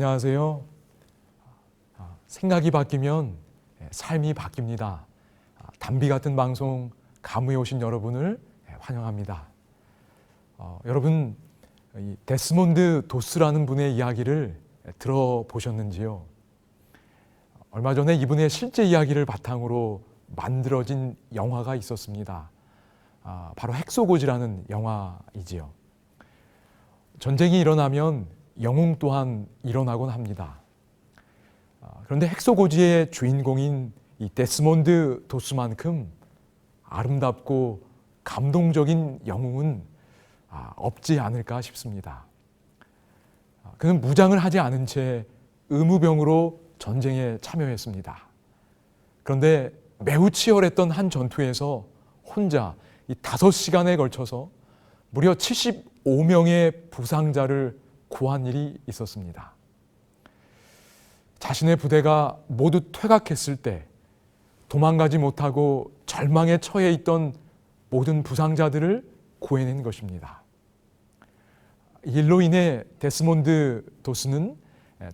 안녕하세요. 아, 생각이 바뀌면 예, 삶이 바뀝니다. 아, 담비 같은 방송 가무에 오신 여러분을 예, 환영합니다. 어, 여러분 이 데스몬드 도스라는 분의 이야기를 예, 들어보셨는지요? 얼마 전에 이분의 실제 이야기를 바탕으로 만들어진 영화가 있었습니다. 아, 바로 핵소고지라는 영화이지요. 전쟁이 일어나면 영웅 또한 일어나곤 합니다. 아, 그런데 핵소고지의 주인공인 이 데스몬드 도스만큼 아름답고 감동적인 영웅은 아, 없지 않을까 싶습니다. 아, 그는 무장을 하지 않은 채 의무병으로 전쟁에 참여했습니다. 그런데 매우 치열했던 한 전투에서 혼자 이 다섯 시간에 걸쳐서 무려 75명의 부상자를 구한 일이 있었습니다. 자신의 부대가 모두 퇴각했을 때 도망가지 못하고 절망에 처해 있던 모든 부상자들을 구해낸 것입니다. 일로 인해 데스몬드 도스는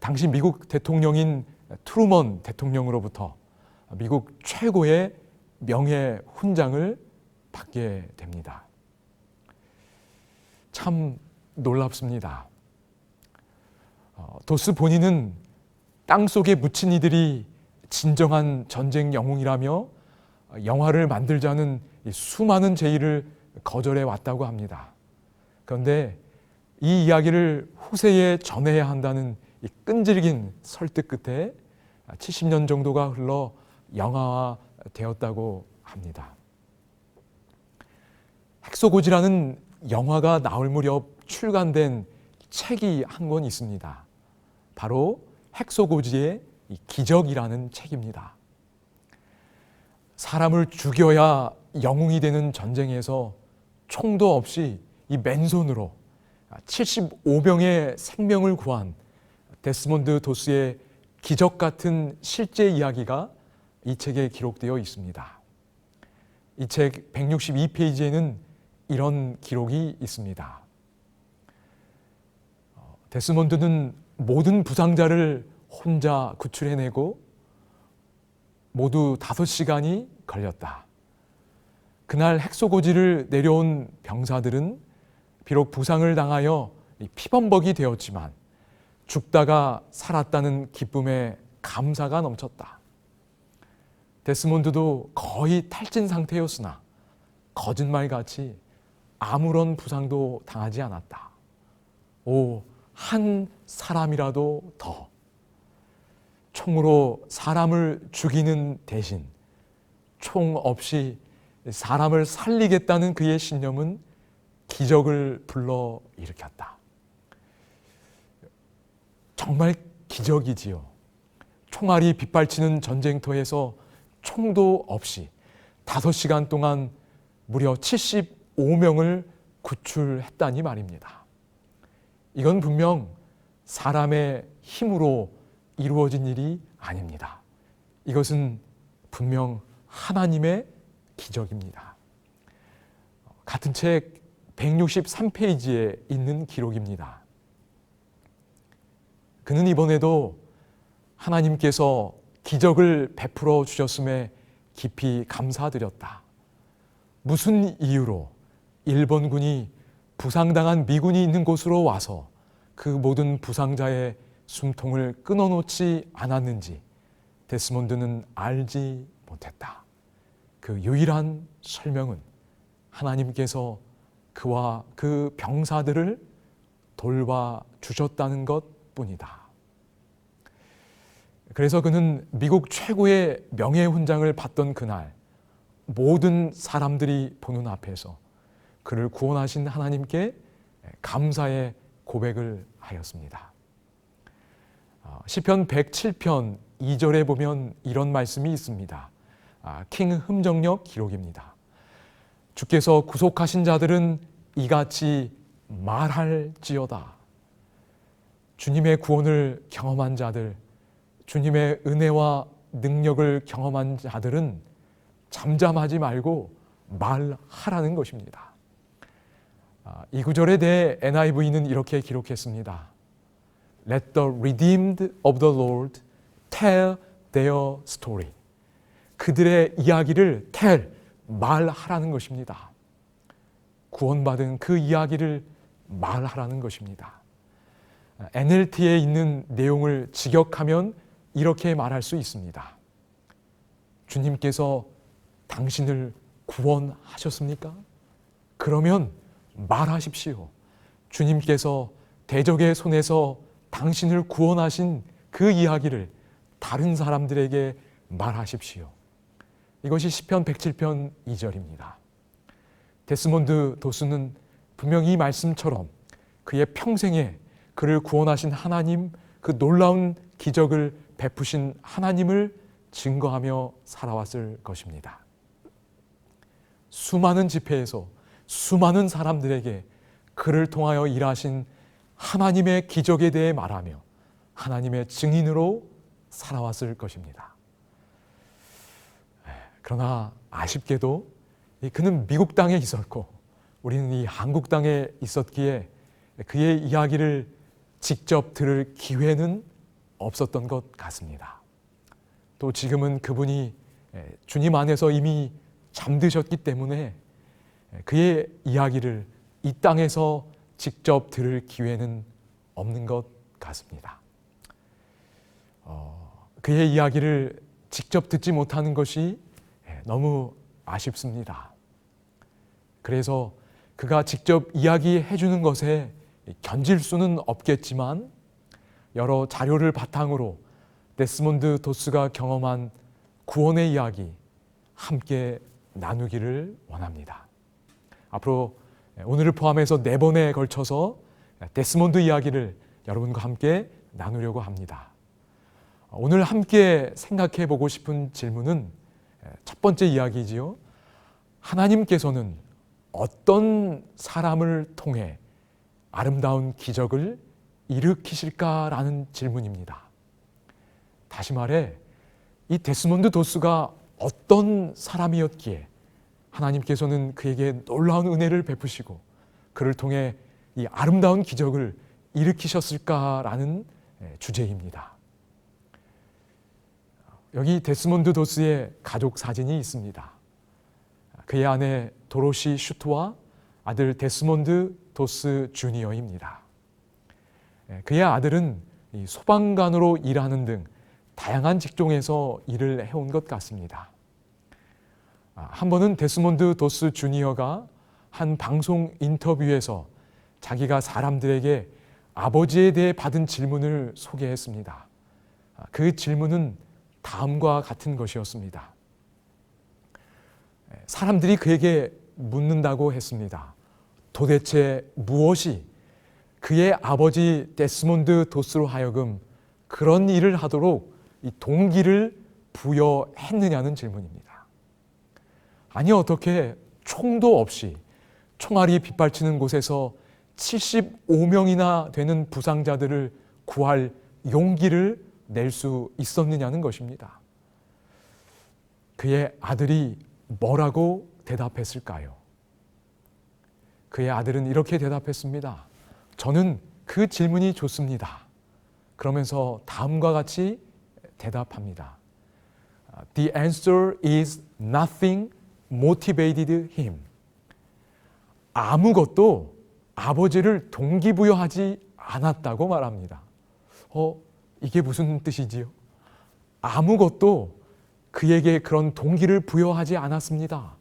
당시 미국 대통령인 트루먼 대통령으로부터 미국 최고의 명예 훈장을 받게 됩니다. 참 놀랍습니다. 어, 도스 본인은 땅 속에 묻힌 이들이 진정한 전쟁 영웅이라며 영화를 만들자는 수많은 제의를 거절해 왔다고 합니다. 그런데 이 이야기를 후세에 전해야 한다는 이 끈질긴 설득 끝에 70년 정도가 흘러 영화화 되었다고 합니다. 핵소고지라는 영화가 나올 무렵 출간된 책이 한 권 있습니다. 바로 핵소고지의 기적이라는 책입니다. 사람을 죽여야 영웅이 되는 전쟁에서 총도 없이 이 맨손으로 75명의 생명을 구한 데스몬드 도스의 기적 같은 실제 이야기가 이 책에 기록되어 있습니다. 이 책 162페이지에는 이런 기록이 있습니다. 어, 데스몬드는 모든 부상자를 혼자 구출해내고 모두 다섯 시간이 걸렸다. 그날 핵소고지를 내려온 병사들은 비록 부상을 당하여 피범벅이 되었지만 죽다가 살았다는 기쁨에 감사가 넘쳤다. 데스몬드도 거의 탈진 상태였으나 거짓말같이 아무런 부상도 당하지 않았다. 오, 한 사람이라도 더. 총으로 사람을 죽이는 대신 총 없이 사람을 살리겠다는 그의 신념은 기적을 불러 일으켰다. 정말 기적이지요. 총알이 빗발치는 전쟁터에서 총도 없이 다섯 시간 동안 무려 75명을 구출했다니 말입니다. 이건 분명 사람의 힘으로 이루어진 일이 아닙니다. 이것은 분명 하나님의 기적입니다. 같은 책 163페이지에 있는 기록입니다. 그는 이번에도 하나님께서 기적을 베풀어 주셨음에 깊이 감사드렸다. 무슨 이유로 일본군이 부상당한 미군이 있는 곳으로 와서 그 모든 부상자의 숨통을 끊어놓지 않았는지 데스몬드는 알지 못했다. 그 유일한 설명은 하나님께서 그와 그 병사들을 돌봐 주셨다는 것 뿐이다. 그래서 그는 미국 최고의 명예훈장을 받던 그날 모든 사람들이 보는 앞에서 그를 구원하신 하나님께 감사의 고백을 하였습니다. 어, 시편 107편 2절에 보면 이런 말씀이 있습니다. 아, 킹 흠정력 기록입니다. 주께서 구속하신 자들은 이같이 말할지어다. 주님의 구원을 경험한 자들, 주님의 은혜와 능력을 경험한 자들은 잠잠하지 말고 말하라는 것입니다. 아, 이 구절에 대해 NIV는 이렇게 기록했습니다. Let the redeemed of the Lord tell their story. 그들의 이야기를 tell, 말하라는 것입니다. 구원받은 그 이야기를 말하라는 것입니다. NLT에 있는 내용을 직역하면 이렇게 말할 수 있습니다. 주님께서 당신을 구원하셨습니까? 그러면 말하십시오. 주님께서 대적의 손에서 당신을 구원하신 그 이야기를 다른 사람들에게 말하십시오. 이것이 시편 107편 2절입니다. 데스몬드 도수는 분명히 이 말씀처럼 그의 평생에 그를 구원하신 하나님 그 놀라운 기적을 베푸신 하나님을 증거하며 살아왔을 것입니다. 수많은 집회에서 수많은 사람들에게 그를 통하여 일하신 하나님의 기적에 대해 말하며 하나님의 증인으로 살아왔을 것입니다. 그러나 아쉽게도 그는 미국 땅에 있었고 우리는 이 한국 땅에 있었기에 그의 이야기를 직접 들을 기회는 없었던 것 같습니다. 또 지금은 그분이 주님 안에서 이미 잠드셨기 때문에 그의 이야기를 이 땅에서 직접 들을 기회는 없는 것 같습니다. 어, 그의 이야기를 직접 듣지 못하는 것이 너무 아쉽습니다. 그래서 그가 직접 이야기해 주는 것에 견질 수는 없겠지만 여러 자료를 바탕으로 데스몬드 도스가 경험한 구원의 이야기 함께 나누기를 원합니다. 앞으로 오늘을 포함해서 네 번에 걸쳐서 데스몬드 이야기를 여러분과 함께 나누려고 합니다. 오늘 함께 생각해 보고 싶은 질문은 첫 번째 이야기지요. 하나님께서는 어떤 사람을 통해 아름다운 기적을 일으키실까라는 질문입니다. 다시 말해, 이 데스몬드 도스가 어떤 사람이었기에 하나님께서는 그에게 놀라운 은혜를 베푸시고 그를 통해 이 아름다운 기적을 일으키셨을까라는 주제입니다. 여기 데스몬드 도스의 가족 사진이 있습니다. 그의 아내 도로시 슈트와 아들 데스몬드 도스 주니어입니다. 그의 아들은 소방관으로 일하는 등 다양한 직종에서 일을 해온 것 같습니다. 아, 한 번은 데스몬드 도스 주니어가 한 방송 인터뷰에서 자기가 사람들에게 아버지에 대해 받은 질문을 소개했습니다. 아, 그 질문은 다음과 같은 것이었습니다. 사람들이 그에게 묻는다고 했습니다. 도대체 무엇이 그의 아버지 데스몬드 도스로 하여금 그런 일을 하도록 이 동기를 부여했느냐는 질문입니다. 아니 어떻게 총도 없이 총알이 빗발치는 곳에서 75명이나 되는 부상자들을 구할 용기를 낼 수 있었느냐는 것입니다. 그의 아들이 뭐라고 대답했을까요? 그의 아들은 이렇게 대답했습니다. 저는 그 질문이 좋습니다. 그러면서 다음과 같이 대답합니다. The answer is nothing motivated him. 아무것도 아버지를 동기부여하지 않았다고 말합니다. 어, 이게 무슨 뜻이지요? 아무것도 그에게 그런 동기를 부여하지 않았습니다.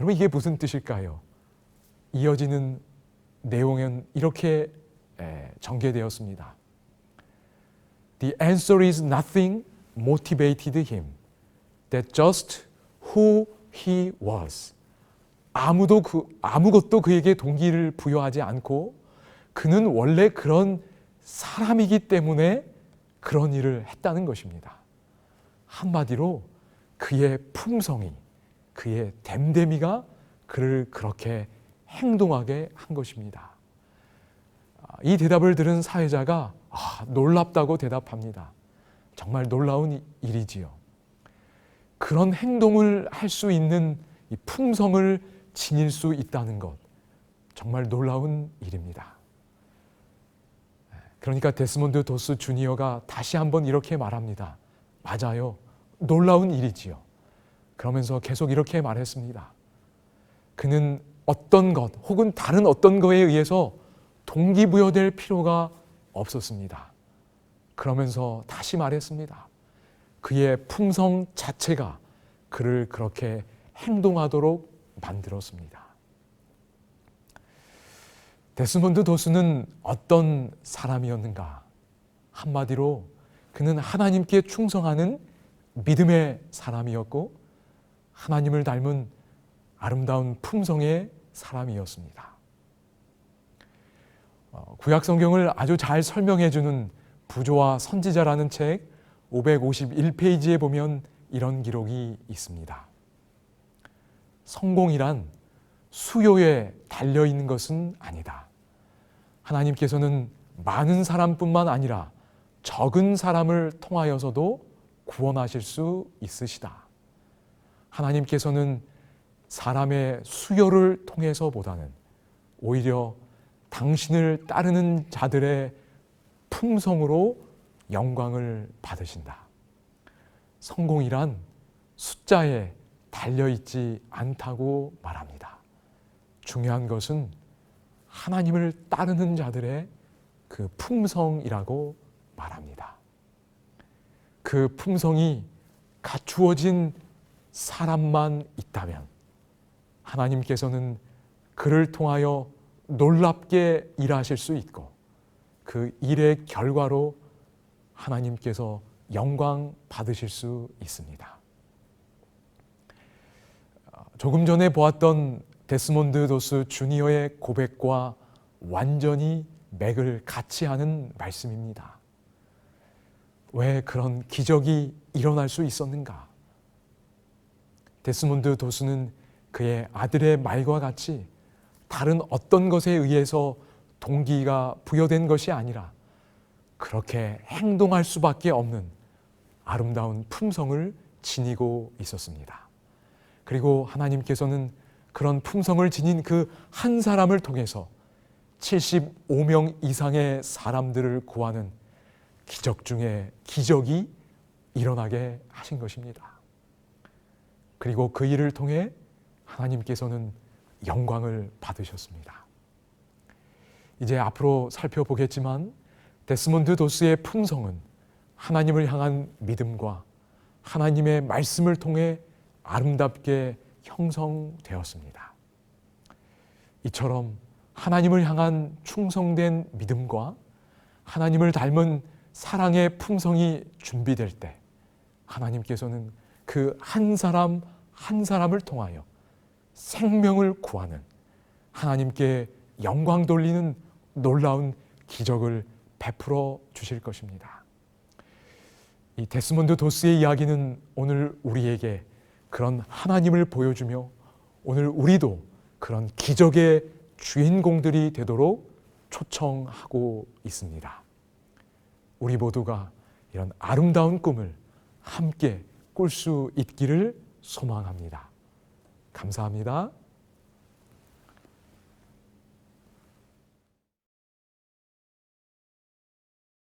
여러분, 이게 무슨 뜻일까요? 이어지는 내용은 이렇게 전개되었습니다. The answer is nothing motivated him. That just who he was. 아무도 그 아무것도 그에게 동기를 부여하지 않고 그는 원래 그런 사람이기 때문에 그런 일을 했다는 것입니다. 한마디로 그의 품성이 그의 댐댐이가 그를 그렇게 행동하게 한 것입니다. 아, 이 대답을 들은 사회자가 아, 놀랍다고 대답합니다. 정말 놀라운 일이지요. 그런 행동을 할 수 있는 품성을 지닐 수 있다는 것 정말 놀라운 일입니다. 그러니까 데스몬드 도스 주니어가 다시 한번 이렇게 말합니다. 맞아요. 놀라운 일이지요. 그러면서 계속 이렇게 말했습니다. 그는 어떤 것 혹은 다른 어떤 거에 의해서 동기부여될 필요가 없었습니다. 그러면서 다시 말했습니다. 그의 품성 자체가 그를 그렇게 행동하도록 만들었습니다. 데스몬드 도스는 어떤 사람이었는가? 한마디로 그는 하나님께 충성하는 믿음의 사람이었고 하나님을 닮은 아름다운 품성의 사람이었습니다. 어, 구약 성경을 아주 잘 설명해 주는 부조와 선지자라는 책 551페이지에 보면 이런 기록이 있습니다. 성공이란 수요에 달려 있는 것은 아니다. 하나님께서는 많은 사람뿐만 아니라 적은 사람을 통하여서도 구원하실 수 있으시다. 하나님께서는 사람의 수요를 통해서보다는 오히려 당신을 따르는 자들의 품성으로 영광을 받으신다. 성공이란 숫자에 달려있지 않다고 말합니다. 중요한 것은 하나님을 따르는 자들의 그 품성이라고 말합니다. 그 품성이 갖추어진 사람만 있다면 하나님께서는 그를 통하여 놀랍게 일하실 수 있고 그 일의 결과로 하나님께서 영광 받으실 수 있습니다. 조금 전에 보았던 데스몬드 도스 주니어의 고백과 완전히 맥을 같이 하는 말씀입니다. 왜 그런 기적이 일어날 수 있었는가? 데스몬드 도스는 그의 아들의 말과 같이 다른 어떤 것에 의해서 동기가 부여된 것이 아니라 그렇게 행동할 수밖에 없는 아름다운 품성을 지니고 있었습니다. 그리고 하나님께서는 그런 품성을 지닌 그 한 사람을 통해서 75명 이상의 사람들을 구하는 기적 중에 기적이 일어나게 하신 것입니다. 그리고 그 일을 통해 하나님께서는 영광을 받으셨습니다. 이제 앞으로 살펴보겠지만 데스몬드 도스의 품성은 하나님을 향한 믿음과 하나님의 말씀을 통해 아름답게 형성되었습니다. 이처럼 하나님을 향한 충성된 믿음과 하나님을 닮은 사랑의 품성이 준비될 때 하나님께서는 그 한 사람 한 사람을 통하여 생명을 구하는 하나님께 영광 돌리는 놀라운 기적을 베풀어 주실 것입니다. 이 데스몬드 도스의 이야기는 오늘 우리에게 그런 하나님을 보여주며 오늘 우리도 그런 기적의 주인공들이 되도록 초청하고 있습니다. 우리 모두가 이런 아름다운 꿈을 함께 꿀 수 있기를 소망합니다. 감사합니다.